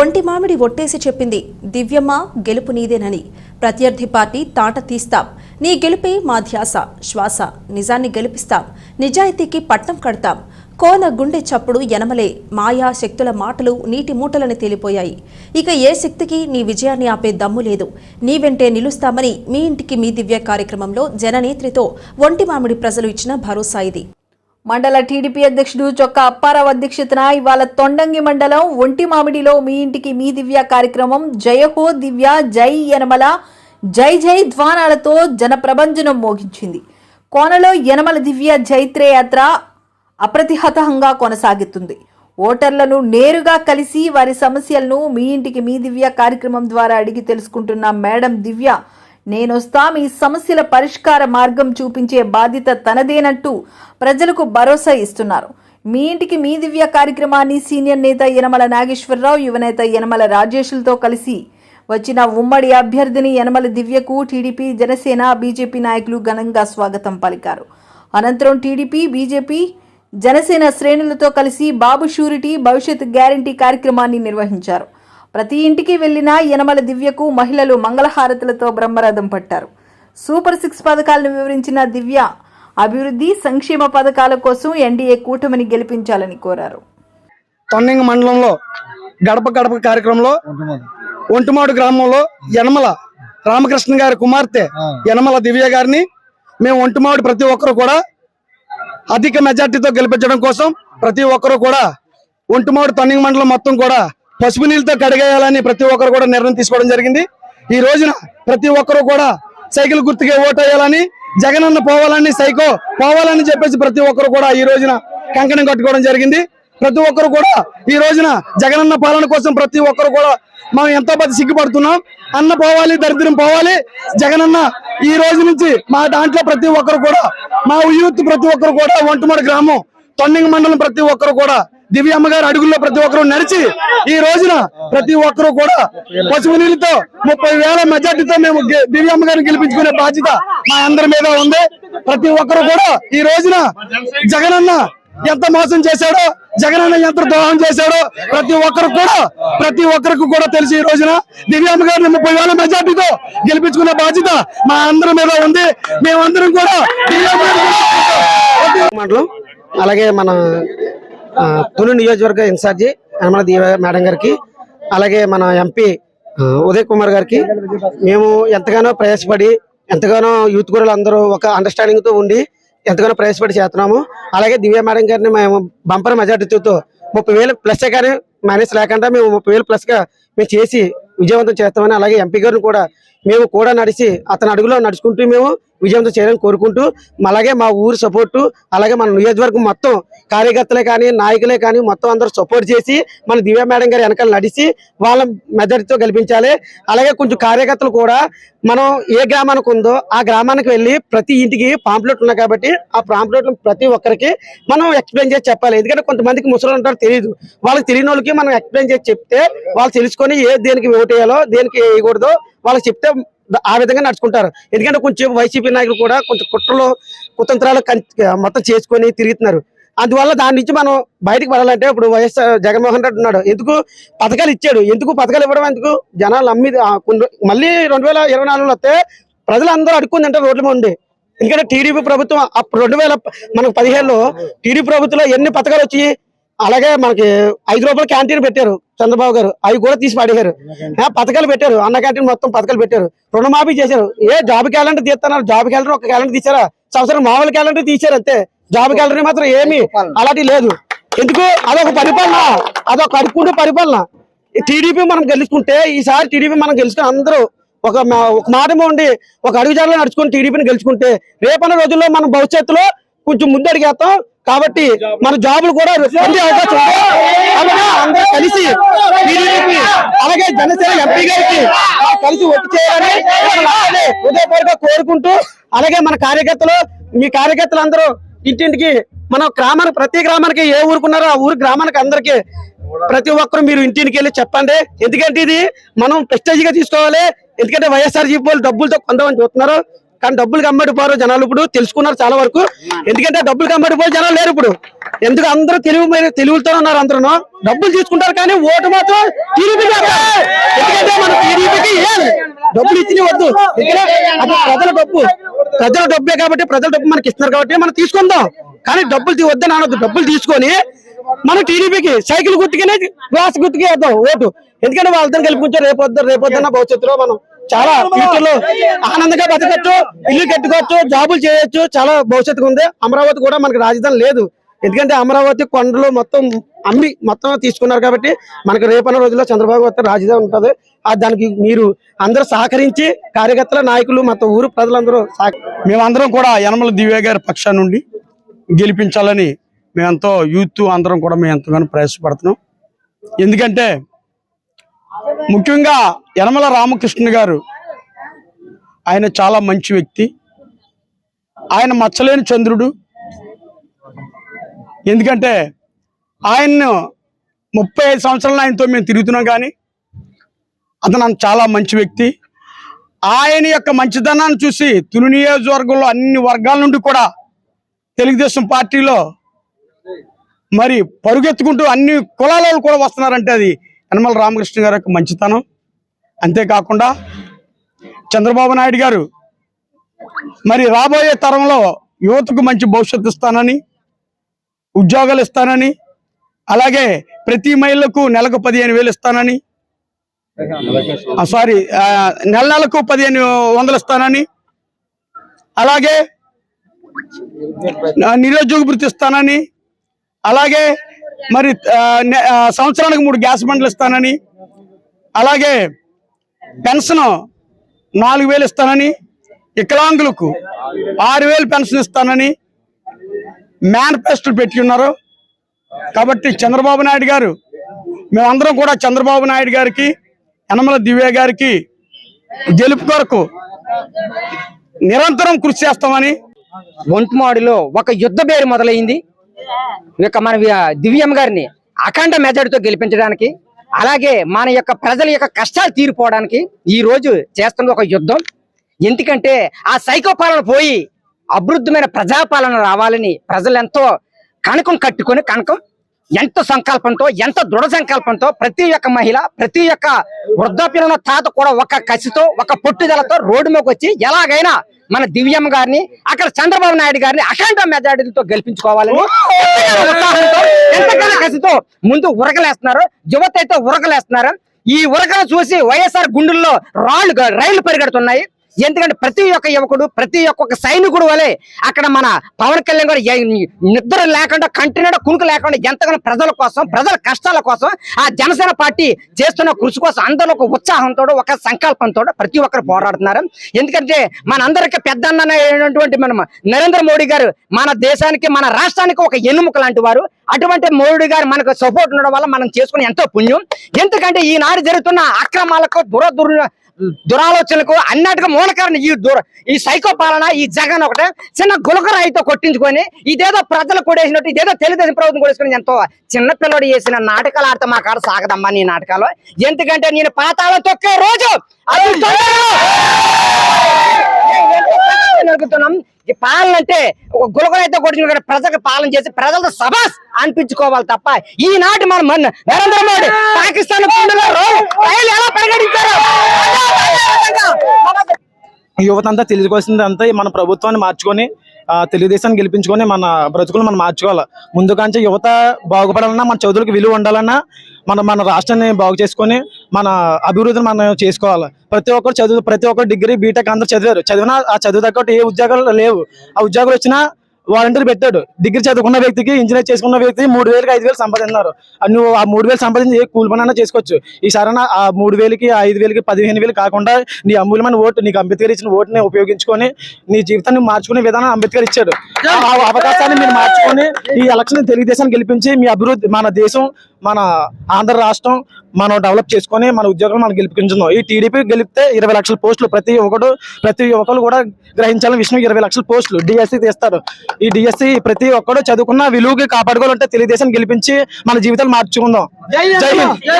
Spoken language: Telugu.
ఒంటి మామిడి ఒట్టేసి చెప్పింది. దివ్యమ్మ గెలుపు నీదేనని. ప్రత్యర్థి పార్టీ తాట తీస్తాం. నీ గెలుపే మా ధ్యాస శ్వాస. నిజాన్ని గెలిపిస్తాం. నిజాయితీకి పట్టం కడతాం. కోన గుండె చప్పుడు ఎనమలే. మాయా శక్తుల మాటలు నీటి మూటలని తేలిపోయాయి. ఇక ఏ శక్తికి నీ విజయాన్ని ఆపే దమ్ము లేదు. నీ వెంటే నిలుస్తామని మీ ఇంటికి మీ దివ్య కార్యక్రమంలో జననేత్రితో ఒంటి మామిడి ప్రజలు ఇచ్చిన భరోసా ఇది. మండల టీడీపీ అధ్యక్షుడు చొక్క అప్పారావు అధ్యక్షతన ఇవాళ తొండంగి మండలం ఒంటి మామిడిలో మీ ఇంటికి మీ దివ్య కార్యక్రమం. జయహో దివ్య జై యనమల జై జై ధ్వానాలతో జనప్రబంజనం మోగించింది. కోనలో యనమల దివ్య జైత్రే యాత్ర అప్రతిహతంగా కొనసాగుతుంది. ఓటర్లను నేరుగా కలిసి వారి సమస్యలను మీ ఇంటికి మీ దివ్య కార్యక్రమం ద్వారా అడిగి తెలుసుకుంటున్న మేడం దివ్య నేనొస్తా మీ సమస్యల పరిష్కార మార్గం చూపించే బాధ్యత తనదేనంటూ ప్రజలకు భరోసా ఇస్తున్నారు. మీ ఇంటికి మీ దివ్య కార్యక్రమాన్ని సీనియర్ నేత యనమల నాగేశ్వరరావు యువనేత యనమల రాజేషులతో కలిసి వచ్చిన ఉమ్మడి అభ్యర్థిని యనమల దివ్యకు టీడీపీ జనసేన బీజేపీ నాయకులు ఘనంగా స్వాగతం పలికారు. అనంతరం టీడీపీ బీజేపీ జనసేన శ్రేణులతో కలిసి బాబు షూరిటీ భవిష్యత్ గ్యారంటీ కార్యక్రమాన్ని నిర్వహించారు. ప్రతి ఇంటికి వెళ్ళిన యనమల దివ్యకు మహిళలు మంగళహారతులతో బ్రహ్మరథం పట్టారు. సూపర్ సిక్స్ పథకాలను వివరించిన దివ్య అభివృద్ధి సంక్షేమ పథకాల కోసం ఎన్డీఏ కూటమిని గెలిపించాలని కోరారు. తొన్నింగ మండలంలో గడప గడప కార్యక్రమంలో ఒంటిమాడు గ్రామంలో యనమల రామకృష్ణ గారి కుమార్తె యనమల దివ్య గారిని మేము ఒంటిమాడు ప్రతి ఒక్కరు కూడా అధిక మెజార్టీతో గెలిపించడం కోసం ప్రతి ఒక్కరు కూడా ఒంటిమాడు తొన్నింగ మండలం మొత్తం కూడా పసుపు నీళ్ళతో కడిగేయాలని ప్రతి ఒక్కరు కూడా నిర్ణయం తీసుకోవడం జరిగింది. ఈ రోజున ప్రతి ఒక్కరు కూడా సైకిల్ గుర్తుకే ఓటు వేయాలని జగనన్న పోవాలని సైకో పోవాలని చెప్పేసి ప్రతి ఒక్కరు కూడా ఈ రోజున కంకణం కట్టుకోవడం జరిగింది. ప్రతి ఒక్కరు కూడా ఈ రోజున జగనన్న పాలన కోసం ప్రతి ఒక్కరు కూడా మనం ఎంతో పెద్ద సిగ్గుపడుతున్నాం. అన్న పోవాలి దరిద్రం పోవాలి. జగనన్న ఈ రోజు నుంచి మా దాంట్లో ప్రతి ఒక్కరు కూడా మా యూత్ ప్రతి ఒక్కరు కూడా ఒంటుమడి గ్రామం తొండింగ్ మండలం ప్రతి ఒక్కరు కూడా దివ్యమ్మ గారి అడుగుల్లో ప్రతి ఒక్కరూ నడిచి ఈ రోజున ప్రతి ఒక్కరు కూడా పసుపు నీళ్ళతో ముప్పై వేల మెజార్టీతో మేము దివ్యమ్మ గారిని గెలిపించుకునే బాధ్యత మా అందరి మీద ఉంది. ప్రతి ఒక్కరు కూడా ఈ రోజున జగనన్న ఎంత మోసం చేశాడో జగనన్న ఎంత ద్రోహం చేశాడో ప్రతి ఒక్కరు కూడా ప్రతి ఒక్కరికి కూడా తెలిసి ఈ రోజున దివ్యమ్మ గారిని ముప్పై వేల మెజార్టీతో గెలిపించుకునే బాధ్యత మా అందరి మీద ఉంది. మేమందరం కూడా దివ్యమ్మ మండలం అలాగే మన ఆ, నియోజకవర్గ ఇన్ఛార్జి యనమల దీవ మేడం గారికి అలాగే మన ఎంపీ ఉదయ్ కుమార్ గారికి. మేము ఎంతగానో ప్రయాసపడి ఎంతగానో యూత్ గురులు అందరూ ఒక అండర్స్టాండింగ్తో ఉండి ఎంతగానో ప్రయాసపడి చేస్తున్నాము. అలాగే దివ్య మేడం గారిని మేము బంపర్ మెజార్టీతో ముప్పై వేలు ప్లస్ కానీ మైనస్ లేకుండా మేము ముప్పై వేలు ప్లస్గా మేము చేసి విజయవంతం చేస్తామని అలాగే ఎంపీ గారిని కూడా మేము కూడా నడిచి అతని అడుగులో నడుచుకుంటూ మేము విజయవంతం చేయాలని కోరుకుంటూ అలాగే మా ఊరు సపోర్టు అలాగే మన నియోజకవర్గం మొత్తం కార్యకర్తలే కానీ నాయకులే కానీ మొత్తం అందరూ సపోర్ట్ చేసి మన దివ్య మేడం గారి వెనకాల నడిచి వాళ్ళ మెజారిటీతో గెలిపించాలి. అలాగే కొంచెం కార్యకర్తలు కూడా మనం ఏ గ్రామానికి ఉందో ఆ గ్రామానికి వెళ్ళి ప్రతి ఇంటికి పాంప్లెట్ ఉన్నాయి కాబట్టి ఆ పాంప్లెట్లు ప్రతి ఒక్కరికి మనం ఎక్స్ప్లెయిన్ చేసి చెప్పాలి. ఎందుకంటే కొంతమందికి ముసలి ఉంటారు తెలియదు వాళ్ళకి తెలియని వాళ్ళకి మనం ఎక్స్ప్లెయిన్ చేసి చెప్తే వాళ్ళు తెలుసుకొని ఏ దేనికి ఓటేయాలో దేనికి వేయకూడదో వాళ్ళకి చెప్తే ఆ విధంగా నడుచుకుంటారు. ఎందుకంటే కొంచెం వైసీపీ నాయకులు కూడా కొంచెం కుట్రలు కుతంత్రాలు మొత్తం చేసుకొని తిరుగుతున్నారు. అందువల్ల దాని నుంచి మనం బయటకు పడాలంటే ఇప్పుడు వైఎస్ జగన్మోహన్ రెడ్డి ఉన్నాడు. ఎందుకు? పథకాలు ఇచ్చాడు. ఎందుకు పథకాలు ఇవ్వడం ఎందుకు? జనాలు నమ్మి మళ్ళీ రెండు వేల ఇరవై నాలుగులో వస్తే ప్రజలందరూ అడుక్కుంది అంటే రోడ్ల మీద. ఉండి ఎందుకంటే టీడీపీ ప్రభుత్వం అప్పుడు రెండు వేల మనకు పదిహేనులో టీడీపీ ప్రభుత్వంలో ఎన్ని పథకాలు వచ్చి అలాగే మనకి ఐదు రూపాయల క్యాంటీన్ పెట్టారు చంద్రబాబు గారు. అవి కూడా తీసి పడేశారు. ఆ, పథకాలు పెట్టారు. అన్న క్యాంటీన్ మొత్తం పథకాలు పెట్టారు. రుణమాఫీ చేశారు. ఏ జాబ్ క్యాలెండర్ తీస్తున్నారు జాబ్ క్యాలెండర్ ఒక క్యాలెండర్ తీసారా సంవత్సరం మామూలు క్యాలెండర్ తీసారు అంతే. జాబ్ క్యాలెండర్ మాత్రం ఏమి అలాంటి లేదు. ఎందుకు? అదొక పరిపాలన. అదొక కడుపుకుంటే పరిపాలన. టీడీపీ మనం గెలుచుకుంటే ఈసారి టీడీపీ మనం గెలుచుకుని అందరూ ఒక ఒక మాట ఉండి ఒక అడుగుజాడలో నడుచుకుని టీడీపీని గెలుచుకుంటే రేపన్న రోజుల్లో మనం భవిష్యత్తులో కొంచెం ముందు అడిగేస్తాం. కాబట్టి మన జాబులు కూడా పొందే అవకాశం అందరూ కలిసి టీడీపీ అలాగే జనసేన ఎంపీ గారికి కలిసి ఒట్టు చేయాలని అలాగే హృదయపూర్వకంగా కోరుకుంటూ అలాగే మన కార్యకర్తలు మీ కార్యకర్తలు అందరూ ఇంటింటికి మన గ్రామానికి ప్రతి గ్రామానికి ఏ ఊరుకున్నారో ఆ ఊరు గ్రామానికి అందరికి ప్రతి ఒక్కరు మీరు ఇంటికి వెళ్ళి చెప్పండి. ఎందుకంటే ఇది మనం ప్రెస్టేజ్గా తీసుకోవాలి. ఎందుకంటే వైఎస్ఆర్ జీపీ వాళ్ళు డబ్బులతో కొందామని చూస్తున్నారు. కానీ డబ్బులు కమ్మడిపోరు జనాలు ఇప్పుడు తెలుసుకున్నారు చాలా వరకు. ఎందుకంటే డబ్బులు కమ్మడిపోయి జనాలు లేరు ఇప్పుడు. ఎందుకు అందరూ తెలివి మీద- తెలివితో ఉన్నారు అందరూ డబ్బులు తీసుకుంటారు కానీ ఓటు మాత్రం టీడీపీకి ఎందుకంటే మన టీడీపీకి డబ్బులు ఇచ్చినవి వద్దు. అది ప్రజల డబ్బు. ప్రజల డబ్బే కాబట్టి ప్రజల డబ్బు మనకి ఇస్తున్నారు కాబట్టి మనం తీసుకుందాం. కానీ డబ్బులు వద్దని అనొద్దు. డబ్బులు తీసుకొని మనం టీడీపీకి సైకిల్ గుర్తుకనే గ్లాస్ గుర్తుకే వేద్దాం ఓటు. ఎందుకంటే వాళ్ళతో కలుపుకుంటే రేపు వద్దు రేపు వద్దన్న భవిష్యత్తులో మనం చాలా ఫ్యూచర్లో ఆనందంగా బతకచ్చు ఇల్లు కట్టుకోవచ్చు జాబులు చేయొచ్చు చాలా భవిష్యత్తు ఉంది. అమరావతి కూడా మనకి రాజధాని లేదు. ఎందుకంటే అమరావతి కొండలు మొత్తం అమ్మి మొత్తం తీసుకున్నారు కాబట్టి మనకి రేపన్న రోజుల్లో చంద్రబాబు వస్తే రాజధాని ఉంటుంది. ఆ దానికి మీరు అందరూ సహకరించి కార్యకర్తల నాయకులు మొత్తం ఊరు ప్రజలందరూ మేమందరం కూడా యనమల దివ్య గారి పక్షా నుండి గెలిపించాలని మేమెంతో యూత్ అందరం కూడా మేము ఎంతగానో ప్రయాసపడుతున్నాం ఎందుకంటే ముఖ్యంగా యనమల రామకృష్ణ గారు ఆయన చాలా మంచి వ్యక్తి. ఆయన మచ్చలేని చంద్రుడు. ఎందుకంటే ఆయన్ను ముప్పై ఐదు సంవత్సరాలు ఆయనతో మేము తిరుగుతున్నాం కానీ అతను చాలా మంచి వ్యక్తి. ఆయన యొక్క మంచితనాన్ని చూసి తుని నియోజకవర్గంలో అన్ని వర్గాల నుండి కూడా తెలుగుదేశం పార్టీలో మరి పరుగెత్తుకుంటూ అన్ని కులాల వాళ్ళు కూడా వస్తున్నారంటే అది యనమల రామకృష్ణ గారి యొక్క మంచితనం. అంతేకాకుండా చంద్రబాబు నాయుడు గారు మరి రాబోయే తరంలో యువతకు మంచి భవిష్యత్తు ఇస్తానని ఉద్యోగాలు ఇస్తానని అలాగే ప్రతి మహిళకు నెలకు పదిహేను వేలు ఇస్తానని ఆ, సారీ నెల నెలకు పదిహేను వందలు ఇస్తానని అలాగే నిరుద్యోగ వృత్తి ఇస్తానని అలాగే మరి సంవత్సరానికి మూడు గ్యాస్ బండ్లు ఇస్తానని అలాగే పెన్షన్ నాలుగు వేలు ఇస్తానని వికలాంగులకు ఆరు వేలు పెన్షన్ ఇస్తానని మేనిఫెస్టో పెట్టి ఉన్నారు. కాబట్టి చంద్రబాబు నాయుడు గారు మేమందరం కూడా చంద్రబాబు నాయుడు గారికి యనమల దివ్య గారికి గెలుపు కొరకు నిరంతరం కృషి చేస్తామని ఒంటిమాడిలో ఒక యుద్ధ బేరు మొదలైంది. యొక్క మన దివ్యం దివ్యమ్మ గారిని అఖండ మెజార్టీతో గెలిపించడానికి అలాగే మన యొక్క ప్రజల యొక్క కష్టాలు తీరిపోవడానికి ఈ రోజు చేస్తున్న ఒక యుద్ధం. ఎందుకంటే ఆ సైకో పాలన పోయి అభివృద్ధమైన ప్రజాపాలన రావాలని ప్రజలు ఎంతో కనకం కట్టుకొని కనకం ఎంత సంకల్పంతో ఎంత దృఢ సంకల్పంతో ప్రతి ఒక్క మహిళ ప్రతి ఒక్క వృద్ధాప్యంలో తాత కూడా ఒక కసితో ఒక పట్టుదలతో రోడ్డు మీదకి వచ్చి ఎలాగైనా మన దివ్యమ్మ గారిని అక్కడ చంద్రబాబు నాయుడు గారిని అఖండ మెజార్టీలతో గెలిపించుకోవాలని ఎంతగానో కసితో ముందు ఉరకలేస్తున్నారు. యువత అయితే ఉరకలేస్తున్నారు. ఈ ఉరకను చూసి వైఎస్ఆర్ గుండెల్లో రాళ్ళు రైళ్ళు పరిగెడుతున్నాయి. ఎందుకంటే ప్రతి ఒక్క యువకుడు ప్రతి ఒక్క సైనికుడు వలె అక్కడ మన పవన్ కళ్యాణ్ గారు నిద్ర లేకుండా కంటిన్యూ కునుకు లేకుండా ఎంతగానో ప్రజల కోసం ప్రజల కష్టాల కోసం ఆ జనసేన పార్టీ చేస్తున్న కృషి కోసం అందరూ ఒక ఉత్సాహంతో ఒక సంకల్పంతో ప్రతి ఒక్కరు పోరాడుతున్నారు. ఎందుకంటే మనందరికీ పెద్ద అన్నటువంటి మన నరేంద్ర మోడీ గారు మన దేశానికి మన రాష్ట్రానికి ఒక ఎన్నుముక లాంటి వారు. అటువంటి మోడీ గారు మనకు సపోర్ట్ ఉండడం వల్ల మనం చేసుకునే ఎంతో పుణ్యం. ఎందుకంటే ఈనాడు జరుగుతున్న అక్రమాలకు దురదుర్ దురాలోచనలకు అన్నట్టుగా మూలకారణ ఈ దుర ఈ సైకో పాలన ఈ జగన్ ఒకటే. చిన్న గులకరాయితో కొట్టించుకొని ఇదేదో ప్రజలు కొడేసినట్టు ఇదేదో తెలుగుదేశం ప్రభుత్వం కొడేసుకుని ఎంతో చిన్న పిల్లడు చేసిన నాటకాలు ఆడితే మా కాడ సాగదమ్మా నీ నాటకాలు. ఎందుకంటే నేను పాతాళం తొక్కే రోజు అది నడుపుతున్నాం. పాలన అంటే ఒక గులకరైతే ప్రజలకు పాలన చేసి ప్రజలతో సభాస్ అనిపించుకోవాలి తప్ప ఈనాటి మన మన నరేంద్ర మోడీ పాకిస్తాన్ ఎలా పరిగణించారు యువత అంతా తెలుసుకోవాల్సింది అంతా మన ప్రభుత్వాన్ని మార్చుకొని తెలుగుదేశాన్ని గెలిపించుకొని మన బ్రతుకులు మనం మార్చుకోవాలి? ముందు యువత బాగుపడాలన్నా మన చదువులకు విలువ ఉండాలన్నా మన మన రాష్ట్రాన్ని బాగు చేసుకొని మన అభివృద్ధిని మనం చేసుకోవాలి? ప్రతి ఒక్కరు చదువు ప్రతి ఒక్కరు డిగ్రీ బీటెక్ అందరూ చదివారు. చదివినా ఆ చదువు తగ్గట్టు ఏ ఉద్యోగాలు లేవు. ఆ ఉద్యోగాలు వచ్చినా వాలంటీర్ పెట్టాడు. డిగ్రీ చదువుకున్న వ్యక్తికి ఇంజనీర్ చేసుకున్న వ్యక్తి మూడు వేలకి ఐదు వేలు సంపాదిస్తున్నారు. నువ్వు ఆ మూడు వేలు సంపాదించి ఏ కూలి పనైనా చేసుకోవచ్చు. ఈసారి ఆ మూడు వేలకి ఐదు వేలకి పదిహేను వేలు కాకుండా నీ అమూల్యమైన ఓటు నీకు అంబేద్కర్ ఇచ్చిన ఓటుని ఉపయోగించుకొని నీ జీవితాన్ని మార్చుకునే విధానం అంబేద్కర్ ఇచ్చాడు. ఆ అవకాశాన్ని మీరు మార్చుకొని ఈ ఎలక్షన్ తెలుగుదేశాన్ని గెలిపించి మీ అభివృద్ధి మన దేశం మన ఆంధ్ర రాష్ట్రం మనం డెవలప్ చేసుకొని మన ఉద్యోగం మనం గెలిపించున్నాం ఈ టీడీపీ గెలిపితే ఇరవై లక్షల పోస్టులు ప్రతి ఒక్కడు ప్రతి ఒక్కరు కూడా గ్రహించాలని విషయం ఇరవై లక్షల పోస్టులు డిఎస్సి తీస్తారు. ఈ డిఎస్సి ప్రతి ఒక్కడు చదువుకున్న విలువకి కాపాడుకోవాలంటే తెలుగుదేశం గెలిపించి మన జీవితాలు మార్చుకుందాం. జై హింద్